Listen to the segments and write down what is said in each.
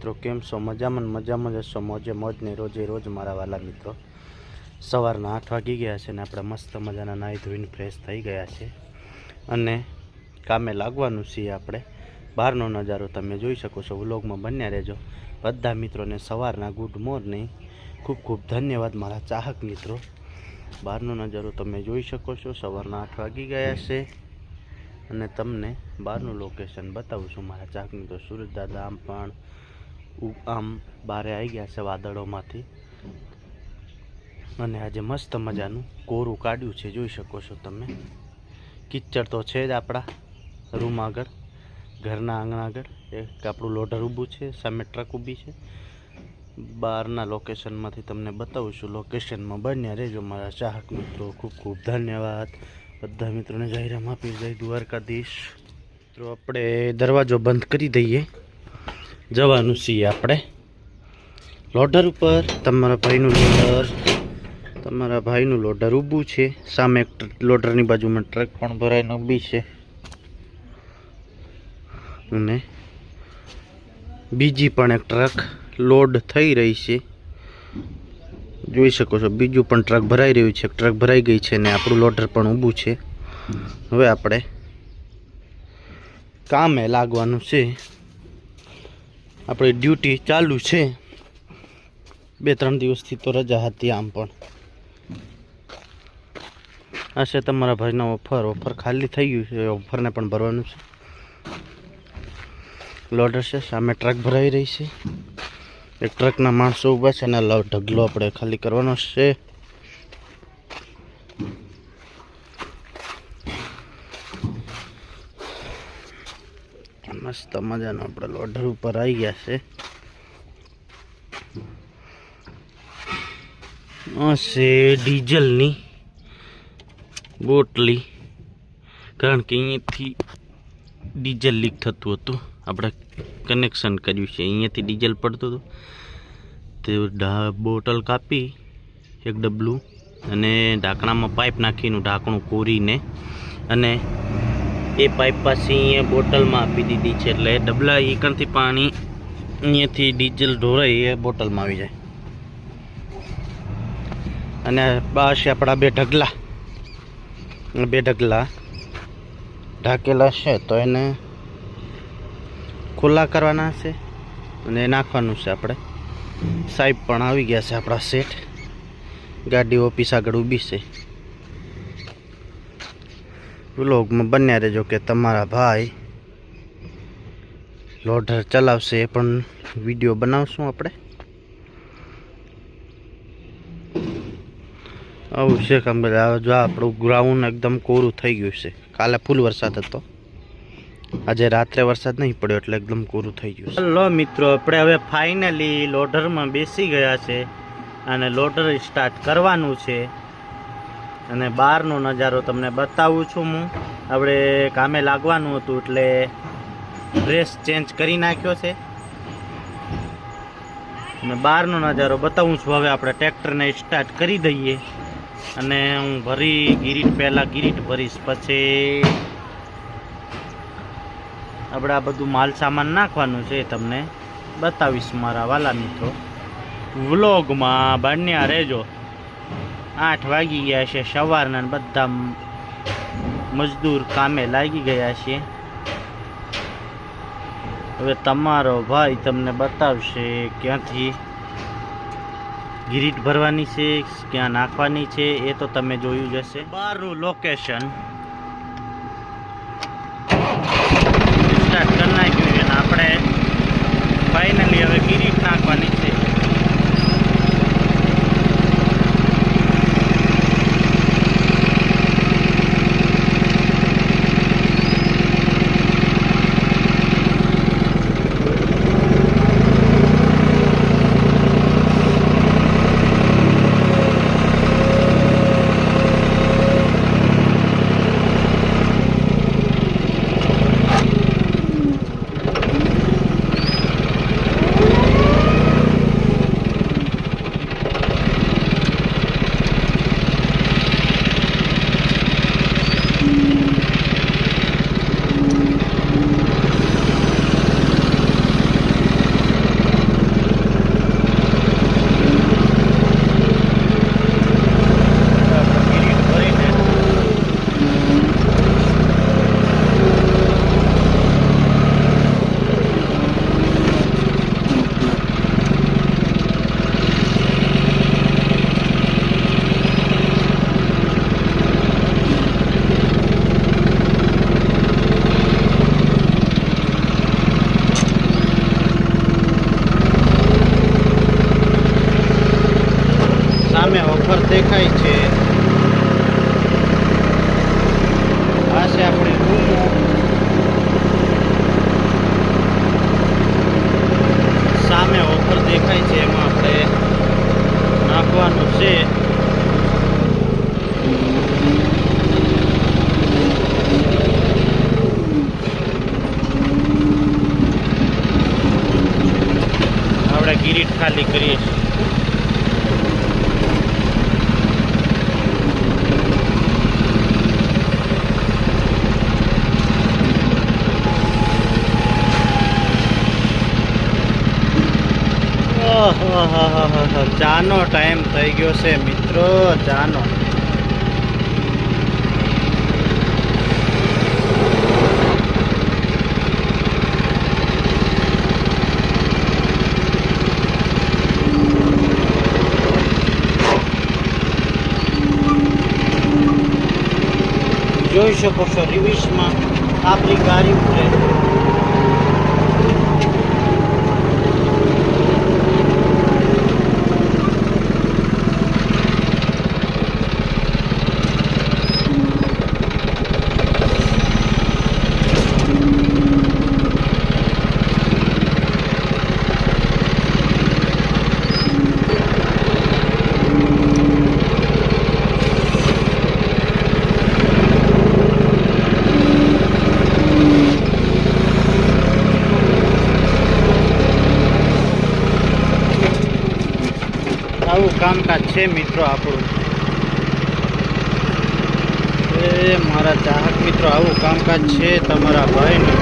મિત્રો, કેમ છો? મજામાં મજામાં જ હશો? મોજે મોજ ને રોજે રોજ મારા વાલા મિત્રો. સવારના આઠ વાગી ગયા છે ને આપણે મસ્ત મજાના નાહી ધોઈને ફ્રેશ થઈ ગયા છે. અને કામે લાગવાનું છીએ આપણે. બહારનો નજારો તમે જોઈ શકો છો. વ્લોગમાં બન્યા રહેજો. બધા મિત્રોને સવારના ગુડ મોર્નિંગ ખૂબ ખૂબ ધન્યવાદ મારા ચાહક મિત્રો. બહારનો નજારો તમે જોઈ શકો છો. સવારના આઠ વાગી ગયા છે. અને તમને બહારનું લોકેશન બતાવું છું. મારા ચાહક મિત્રો દાદા, આમ પણ આમ બારે આવી ગયા છે વાદળોમાંથી. અને આજે મસ્ત મજાનું કોરું કાઢ્યું છે, જોઈ શકો છો તમે. કિચડ તો છે જ આપણા રૂમ આગળ, ઘરના આંગણા આગળ. એક આપણું લોઢર ઊભું છે, સામે ટ્રક ઊભી છે. બહારના લોકેશનમાંથી તમને બતાવું છું લોકેશનમાં બન્યા રહેજો, મારા ચાહક મિત્રો. ખૂબ ખૂબ ધન્યવાદ. બધા મિત્રોને જાહેરામ આપી, જય દ્વારકાધીશ. મિત્રો, આપણે દરવાજો બંધ કરી દઈએ. જવાનું છીએ આપણે. લોડર ઉપર તમારા ભાઈનું લોડર, તમારા ભાઈનું લોડર ઊભું છે. સામે લોડરની બાજુમાં ટ્રક પણ ભરાઈને ઊભી છે. અને બીજી પણ એક ટ્રક લોડ થઈ રહી છે. જોઈ શકો છો, બીજું પણ ટ્રક ભરાઈ રહ્યું છે. ટ્રક ભરાઈ ગઈ છે ને આપણું લોડર પણ ઊભું છે. હવે આપણે કામે લાગવાનું છે. આપણી ડ્યુટી ચાલુ છે. બે, ત્રણ દિવસથી તો રજા હતી આમ પણ. આ છે તમારા ભાઈનો ઓફર ઓફર ખાલી થઈ ગયું છે. ઓફરને પણ ભરવાનું છે. લોડર છે. સામે ટ્રક ભરાઈ રહી છે. એક ટ્રકના માણસો ઊભા છે અને ઢગલો આપણે ખાલી કરવાનો છે. મસ્ત મજાનો આપણે લોડર ઉપર આવી ગયા છે. આ ડીઝલની બોટલી. કારણ કે અહીંયાથી ડીઝલ લીક થતું હતું. આપણે કનેક્શન કર્યું છે. અહીંયાથી ડીઝલ પડતું હતું. તે બોટલ કાપી, એક ડબલું અને ઢાંકણામાં પાઇપ નાખીને ઢાંકણું કોરીને અને એ પાઇપ પાછી અહીંયા બોટલમાં આપી દીધી છે એટલે ડબલા એકણથી પાણી અહીંયાથી ડીઝલ ઢોળાઈ એ બોટલમાં આવી જાય. અને બસ આપણા બે ઢગલા. બે ઢગલા ઢાકેલા છે તો એને ખુલ્લા કરવાના છે અને નાખવાનું છે આપણે. સાહેબ પણ આવી ગયા છે આપણા સેટ ગાડી ઓફિસ આગળ ઊભી છે. વ્લોગમાં બન્યા રહેજો કે તમારા ભાઈ લોડર ચલાવશે પણ વીડિયો બનાવશું આપણે. આવું છે કામ બધા. જો આપણું ગ્રાઉન્ડ એકદમ કોરું થઈ ગયું છે. કાલે ફૂલ વરસાદ હતો. આજે રાત્રે વરસાદ નહીં પડ્યો એટલે એકદમ કોરું થઈ ગયું હલો મિત્રો, આપણે હવે ફાઇનલી લોડરમાં બેસી ગયા છે અને લોડર સ્ટાર્ટ કરવાનું છે. અને બહારનો નજારો તમને બતાવું છું હું. આપણે કામે લાગવાનું હતું એટલે ડ્રેસ ચેન્જ કરી નાખ્યો છે. અને બહારનો નજારો બતાવું છું. હવે આપણે ટ્રેક્ટરને સ્ટાર્ટ કરી દઈએ. અને હું ભરી ગિરીટ, પહેલાં ગિરીટ ભરીશ. પછી આપણે આ બધું માલ સામાન નાખવાનું છે તમને બતાવીશ મારા વાલા મિત્રો. વ્લોગમાં બન્યા રહેજો. આઠ વાગી ગયા છે. સવારના બધા મજદૂર કામે લાગી ગયા છે. હવે તમારો ભાઈ તમને બતાવશે ક્યાંથી ગિરીટ ભરવાની છે, ક્યાં નાખવાની છે, એ તો તમે જોયું જ હશે. બહારનું લોકેશન સ્ટાર્ટ કરી નાખ્યું છે આપણે. ફાઇનલી હવે ગિરીટ નાખવાની છે. ટાઈમ થઈ ગયો છે મિત્રો. જાનો જોઈ શકો છો રિવિશમાં આપણી ગાડી ઉતરે આવું કામકાજ છે મિત્રો આપણું. એ મારા ચાહક મિત્રો આવું કામકાજ છે તમારા ભાઈનું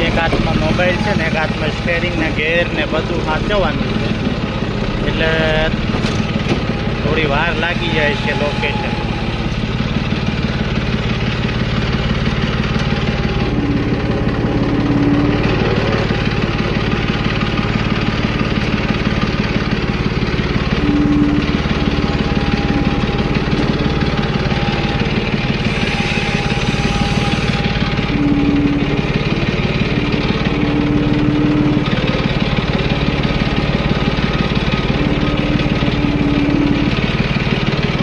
એક હાથમાં મોબાઈલ છે ને એક હાથમાં સ્ટેરિંગ ને ગેર ને બધું સાચવવાનું છે. એટલે થોડી વાર લાગી જાય છે લોકેશન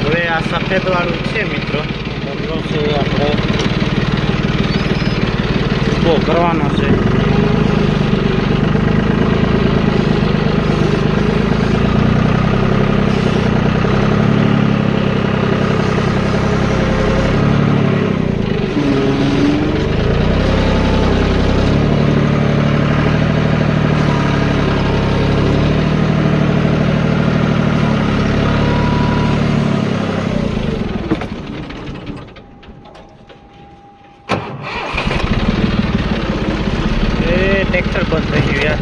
હવે આ સફેદ વાળું છે મિત્રો બદલો છે એ આપણે ઊભો કરવાનો છે એ ટ્રેક્ટર બંધ થઈ ગયું યાર.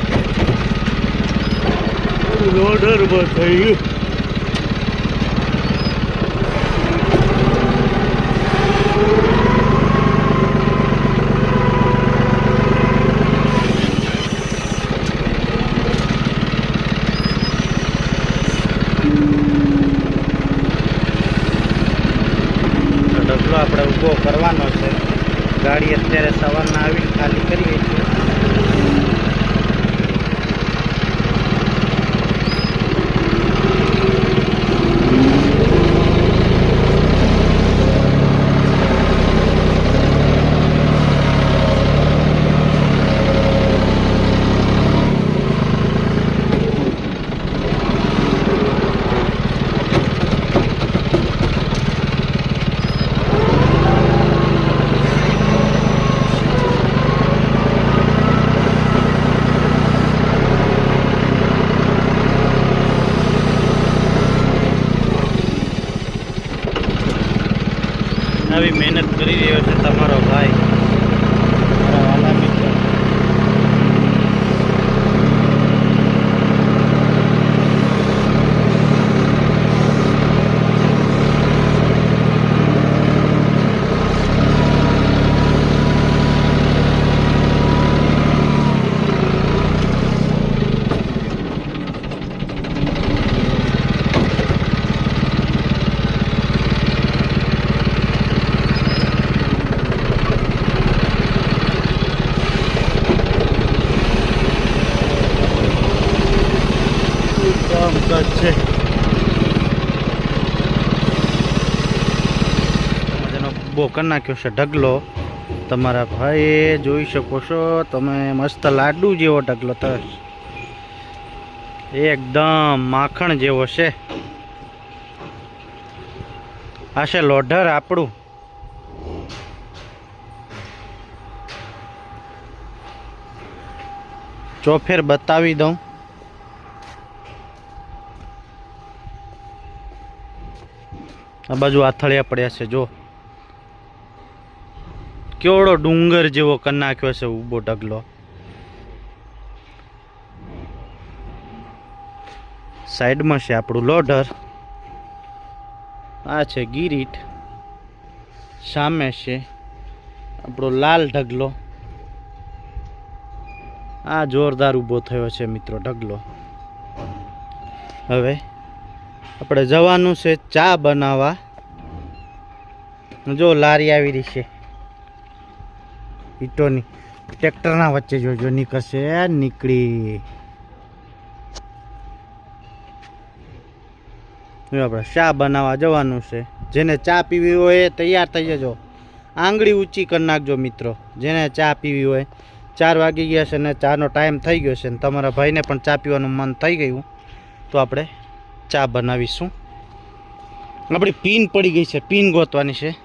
લોડર બંધ થઈ ગયું તો ડગલો આપણે ઊભો કરવાનો છે ગાડી અત્યારે સવારના આવીને ખાલી કરીએ છીએ ઢગલો જ છે મજાનો બહુ કરી નાખ્યો છે ઢગલો. તમારા ભાઈએ જોઈ શકો છો, તમે મસ્ત લાડુ જેવો ઢગલો તો એકદમ માખણ જેવો છે. આ છે લોઢર આપણું. ચોફેર બતાવી દઉં. આ બાજુ આથળિયા પડ્યા છે, જો. કેવડો ડુંગર જેવો કરી નાખ્યો છે ઊભો ઢગલો? સાઈડમાં છે આપણું લોઢર. આ છે ગીરીટ. સામે છે આપણો લાલ ઢગલો. આ જોરદાર ઊભો થયો છે મિત્રો ઢગલો. હવે આપણે જવાનું છે ચા બનાવવા. જો લારી આવી રહી છે. ઈટોની. ટ્રેક્ટરના વચ્ચે જોજો નીકળશે, નીકળી. આપણે ચા બનાવવા જવાનું છે? જેને ચા પીવી હોય એ તૈયાર થઈ જજો. આંગળી ઊંચી કરી નાખજો મિત્રો. જેને ચા પીવી હોય, ચાર વાગી ગયા છે ને ચાનો ટાઈમ થઈ ગયો છે ને તમારા ભાઈને પણ ચા પીવાનું મન થઈ ગયું. તો આપણે ચા બનાવીશું. આપણી પીન પડી ગઈ છે, પીન ગોતવાની છે.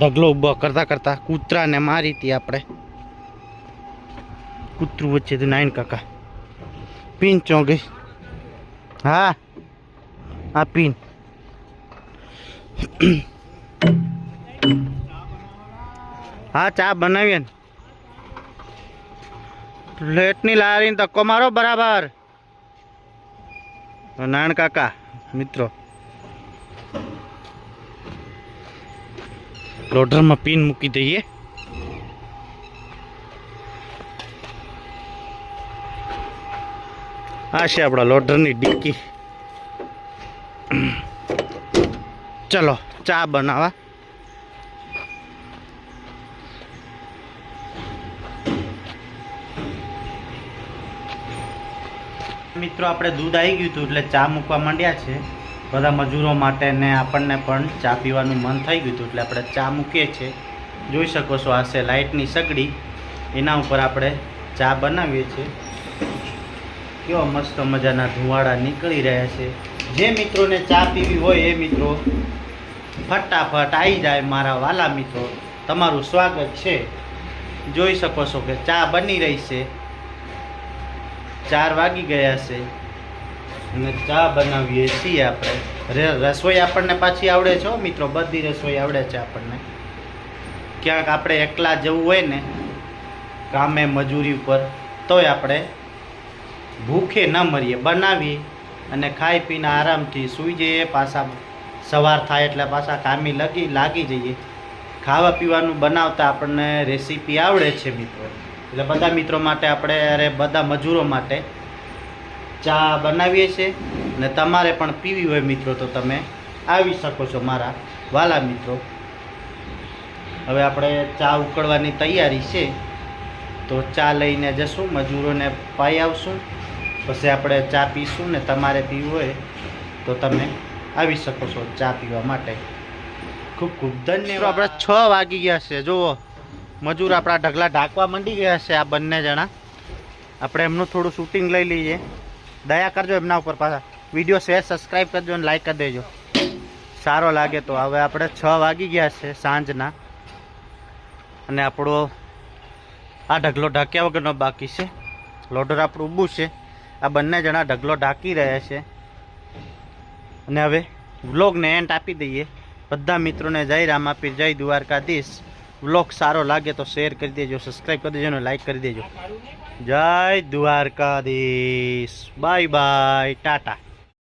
ઢગલો ઊભો કરતાં કરતાં કૂતરાને મારી હતી આપણે. કૂતરું વચ્ચેથી નાઈન કાકા. પીન ચો ગઈ હા. આ પીન. હા, ચા બનાવીએ ને. પ્લેટની લારીને ધક્કો મારો બરાબર. નારાયણ કાકા, મિત્રો. લોડરમાં પિન મૂકી દઈએ. આ છે આપણા લોડરની ડિક્કી. ચલો, ચા બનાવવા મિત્રો, આપણે દૂધ આવી ગયું હતું એટલે ચા મૂકવા માંડ્યા છે. બધા મજૂરો માટે ને આપણને પણ ચા પીવાનું મન થઈ ગયું હતું, એટલે આપણે ચા મૂકીએ છીએ. જોઈ શકો છો આ છે લાઇટની સગડી. એના ઉપર આપણે ચા બનાવીએ છીએ. કેવા મસ્ત મજાના ધુવાળા નીકળી રહ્યા છે. જે મિત્રોને ચા પીવી હોય એ મિત્રો ફટાફટ આવી જાય મારા વાલા મિત્રો. તમારું સ્વાગત છે. જોઈ શકો છો કે ચા બની રહી છે. ચાર વાગી ગયા છે. અને ચા બનાવીએ છીએ આપણે. રસોઈ આપણને પાછી આવડે છે મિત્રો. બધી રસોઈ આવડે છે આપણને. ક્યાંક આપણે એકલા જવું હોય ને કામે મજૂરી ઉપર, તોય આપણે ભૂખે ન મરીએ. બનાવી અને ખાઈ પીને આરામથી સૂઈ જઈએ, પાછા સવાર થાય એટલે પાછા કામી લગી, લાગી જઈએ. ખાવા પીવાનું બનાવતા આપણને રેસીપી આવડે છે મિત્રો. એટલે બધા મિત્રો માટે આપણે, અરે બધા મજૂરો માટે ચા બનાવીએ છીએ ને તમારે પણ પીવી હોય મિત્રો તો તમે આવી શકો છો મારા વાલા મિત્રો. હવે આપણે ચા ઉકળવાની તૈયારી છે. તો ચા લઈને જશું, મજૂરોને પાઈ આવશું. પછી આપણે ચા પીશું ને તમારે પીવું હોય તો તમે આવી શકો છો ચા પીવા માટે. ખૂબ ખૂબ ધન્યવાદ. આપણે છ વાગી ગયા છે. જુઓ, મજૂર આપણા ઢગલા ઢાંકવા માંડી ગયા છે આ બંને જણા. આપણે એમનું થોડું શૂટિંગ લઈ લઈએ. દયા કરજો એમના ઉપર પાછા. વીડિયો શેર સબસ્ક્રાઈબ કરજો અને લાઈક કરી દેજો. સારો લાગે તો. હવે આપણે છ વાગી ગયા છે સાંજના. અને આપણો આ ઢગલો ઢાંક્યા વગરનો બાકી છે. લોડર આપણું ઊભું છે. આ બંને જણા ઢગલો ઢાંકી રહ્યા છે. અને હવે વ્લોગને એન્ડ આપી દઈએ. બધા મિત્રોને જય રામાપીર જય દ્વારકાધીશ. વ્લોગ સારો લાગે તો શેર કરી દેજો સબસ્ક્રાઈબ કરી દેજો અને લાઈક કરી દેજો. જય દ્વારકાધીશ. Bye bye Tata.